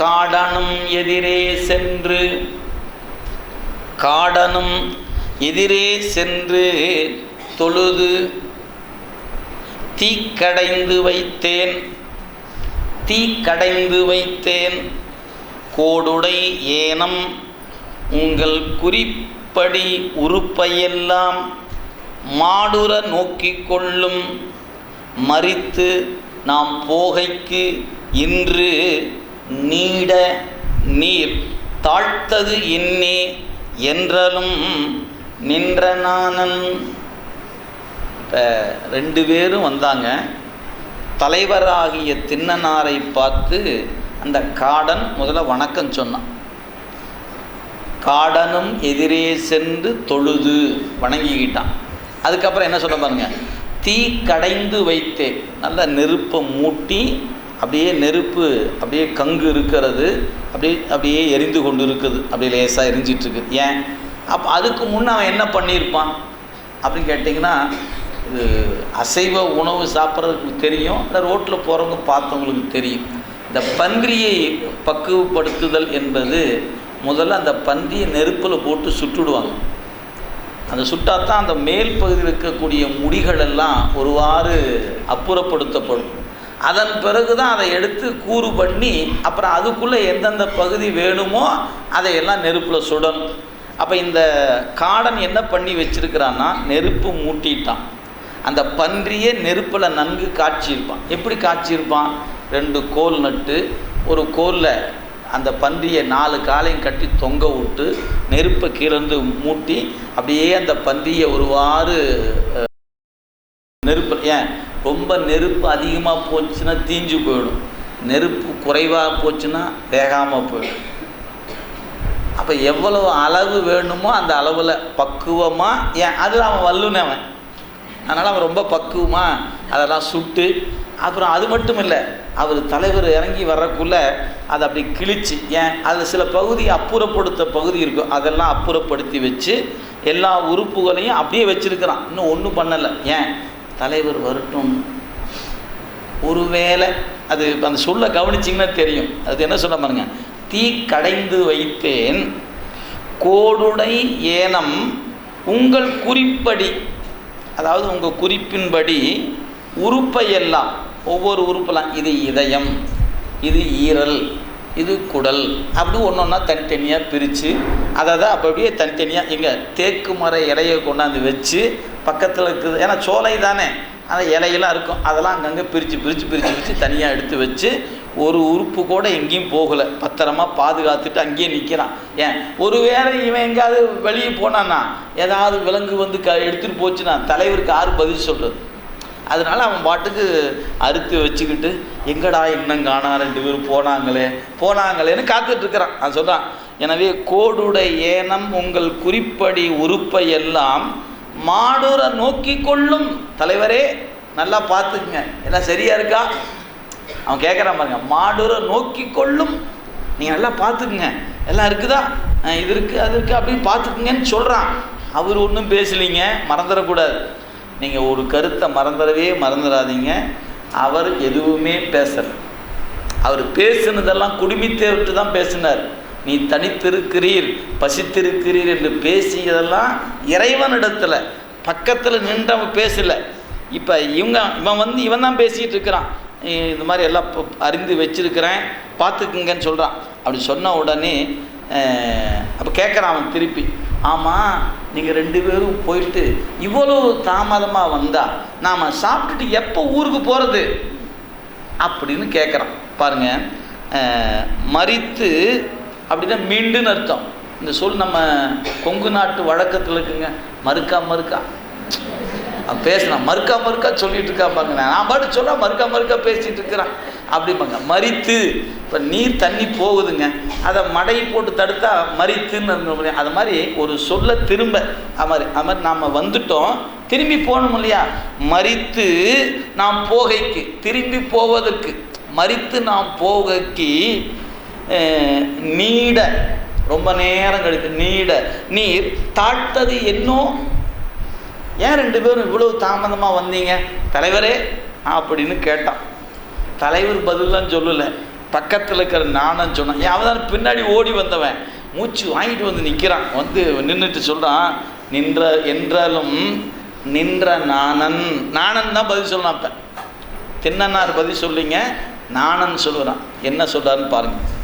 காடனும் எதிரே சென்று காடனும் எதிரே சென்று தொழுது தீக்கடைந்து வைத்தேன் தீக்கடைந்து வைத்தேன். கோடுடை ஏனம் உங்கள் குறிப்படி உறுப்பையெல்லாம் மாடுர நோக்கிக் கொள்ளும் மறித்து நாம் போகைக்கு இன்று நீட நீர் தாழ்த்தது இன்னே என்றலும் நின்ற நானன். இப்போ ரெண்டு பேரும் வந்தாங்க. தலைவராகிய தின்னனாரை பார்த்து அந்த காடன் முதல்ல வணக்கம் சொன்னான். காடனும் எதிரே சென்று தொழுது வணங்கிக்கிட்டான். அதுக்கப்புறம் என்ன சொல்ல பாருங்க. தீ கடைந்து வைத்தேன். நல்ல நெருப்பை மூட்டி அப்படியே நெருப்பு அப்படியே கங்கு இருக்கிறது அப்படியே அப்படியே எரிந்து கொண்டு இருக்குது அப்படியே லேசாக எரிஞ்சிட்ருக்கு. ஏன்? அப்போ அதுக்கு முன்னே அவன் என்ன பண்ணியிருப்பான்? அப்படின்னு கேட்டிங்கன்னா இது அசைவ உணவு சாப்பிட்றதுக்கு தெரியும் இல்லை ரோட்டில் போகிறவங்க பார்த்தவங்களுக்கு தெரியும். இந்த பன்றியை பக்குவப்படுத்துதல் என்பது முதல்ல அந்த பன்றியை நெருப்பில் போட்டு சுட்டுடுவாங்க. அந்த சுட்டாத்தான் அந்த மேல் பகுதியில் இருக்கக்கூடிய முடிகளெல்லாம் ஒருவாறு அப்புறப்படுத்தப்படும். அதன் பிறகு தான் அதை எடுத்து கூறு பண்ணி அப்புறம் அதுக்குள்ளே எந்தெந்த பகுதி வேணுமோ அதையெல்லாம் நெருப்பில் சுடணும். அப்போ இந்த காடன் என்ன பண்ணி வச்சிருக்கிறான்னா நெருப்பு மூட்டிட்டான். அந்த பன்றியே நெருப்பில் நன்கு காய்ச்சியிருப்பான். எப்படி காய்ச்சியிருப்பான்? ரெண்டு கோல் நட்டு ஒரு கோலில் அந்த பன்றியை நாலு காலையும் கட்டி தொங்க விட்டு நெருப்பை கீழந்து மூட்டி அப்படியே அந்த பன்றியை ஒருவாறு நெருப்பு ஏன் ரொம்ப நெருப்பு அதிகமாக போச்சுன்னா தீஞ்சு போயிடும். நெருப்பு குறைவாக போச்சுன்னா வேகாமல் போயிடும். அப்போ எவ்வளவு அளவு வேணுமோ அந்த அளவில் பக்குவமாக ஏன் அது அவன் வல்லுனவன் அதனால் அவன் ரொம்ப பக்குவமாக அதெல்லாம் சுட்டு அப்புறம் அது மட்டும் இல்லை அவர் தலைவர் இறங்கி வர்றக்குள்ள அதை அப்படி கிழிச்சு ஏன் அதில் சில பகுதி அப்புறப்படுத்த பகுதி இருக்கும் அதெல்லாம் அப்புறப்படுத்தி வச்சு எல்லா உறுப்புகளையும் அப்படியே வச்சுருக்கிறான். இன்னும் ஒன்றும் பண்ணலை. ஏன்? தலைவர் வரட்டும். ஒருவேளை அது இப்போ அந்த சொல்ல கவனிச்சிங்கன்னா தெரியும். அது என்ன சொல்ல பாருங்க. தீ கடைந்து வைத்தேன். கோடுடை ஏனம் உங்கள் குறிப்படி அதாவது உங்கள் குறிப்பின்படி உறுப்பை எல்லாம் ஒவ்வொரு உறுப்பெல்லாம் இது இதயம் இது ஈரல் இது குடல் அப்படி ஒன்று ஒன்றா தனித்தனியாக பிரித்து அதை தான் அப்போ அப்படியே தனித்தனியாக எங்கள் தேக்கு மர இலையை கொண்டாந்து வச்சு பக்கத்தில் இருக்குது. ஏன்னா சோலை தானே. அந்த இலையெல்லாம் இருக்கும். அதெல்லாம் அங்கங்கே பிரித்து பிரித்து பிரித்து பிரித்து தனியாக எடுத்து வச்சு ஒரு உறுப்பு கூட எங்கேயும் போகலை. பத்திரமா பாதுகாத்துட்டு அங்கேயே நிற்கிறான் ஏன்? ஒருவேளை இவன் எங்கேயாவது வெளியே போனான்னா ஏதாவது விலங்கு வந்து க எடுத்துகிட்டு போச்சுன்னா தலைவருக்கு யாரு பதில் சொல்கிறது அதனால் அவன் பாட்டுக்கு அறுத்து வச்சுக்கிட்டு எங்கடா இன்னும் காணா? ரெண்டு பேரும் போனாங்களே போனாங்களேன்னு காத்துட்ருக்கிறான் அது நான் சொல்கிறான் எனவே கோடுடைய ஏனம் உங்கள் குறிப்படி உறுப்பை எல்லாம் மாடூரை நோக்கி கொள்ளும் தலைவரே நல்லா பார்த்துக்குங்க. எல்லாம் சரியா இருக்கா? அவன் கேட்குறான் பாருங்க. மாடூரை நோக்கி கொள்ளும் நீங்கள் நல்லா பார்த்துக்குங்க. எல்லாம் இருக்குதா? இது இருக்குது அது இருக்குது அப்படின்னு பார்த்துக்குங்கன்னு சொல்கிறான் அவர் ஒன்றும் பேசலைங்க. மறந்துடக்கூடாது. நீங்கள் ஒரு கருத்தை மறந்துடவே மறந்துடாதீங்க. அவர் எதுவுமே பேசலை. அவர் பேசினதெல்லாம் குடும்பத்தை விட்டு தான் பேசினார். நீ தனித்திருக்கிறீர் பசித்திருக்கிறீர் என்று பேசியதெல்லாம் இறைவனிடத்தில் பக்கத்தில் நின்றவன் பேசலை. இப்போ இவங்க இவன் வந்து இவன் தான் பேசிகிட்டு இருக்கிறான். இந்த மாதிரி எல்லாம் அறிந்து வச்சிருக்கிறேன் பார்த்துக்குங்கன்னு சொல்கிறான் அப்படி சொன்ன உடனே அப்போ கேட்குறான் அவன் திருப்பி. ஆமாம் நீங்கள் ரெண்டு பேரும் போயிட்டு இவ்வளோ தாமதமாக வந்தால் நாம் சாப்பிட்டுட்டு எப்போ ஊருக்கு போகிறது அப்படின்னு கேட்குறான் பாருங்கள் மறித்து அப்படின்னா மீண்டுன்னு அர்த்தம். இந்த சொல் நம்ம கொங்கு நாட்டு வழக்கத்தில் இருக்குங்க. மறுக்கா மறுக்கா. அவன் பேசுனான் மறுக்கா மறுக்கா சொல்லிட்டு இருக்கா பாருங்க. நான் பாட்டு சொன்னால் மறுக்கா மறுக்கா பேசிட்டு இருக்கிறான். அப்படிம்பாங்க. மரித்து இப்போ நீர் தண்ணி போகுதுங்க. அதை மடை போட்டு தடுத்தா மறித்துன்னு இருந்தோம் அது மாதிரி ஒரு சொல்ல திரும்ப. அது மாதிரி அது மாதிரி நாம் வந்துட்டோம். திரும்பி போகணும் இல்லையா? மறித்து நாம் போகைக்கு. திரும்பி போவதற்கு. மரித்து நாம் போகைக்கு நீட. ரொம்ப நேரம் கழித்து நீட. நீர் தாழ்த்தது என்னோ? ஏன் ரெண்டு பேரும் இவ்வளவு தாமதமாக வந்தீங்க? தலைவரே அப்படின்னு கேட்டான். தலைவர் பதிலாம் சொல்லலை. பக்கத்தில் இருக்கிற நானும் சொன்னான். ஏன் அவன் பின்னாடி ஓடி வந்தவன். மூச்சு வாங்கிட்டு வந்து நிற்கிறான் வந்து நின்றுட்டு சொல்கிறான் நின்ற என்றாலும் நின்ற நாணன். நாணன் தான் பதில் சொல்லணும் அப்போ. தின்னனார் பதில் சொல்லிங்க நாணன் சொல்லுறான். என்ன சொல்கிறாருன்னு பாருங்கள்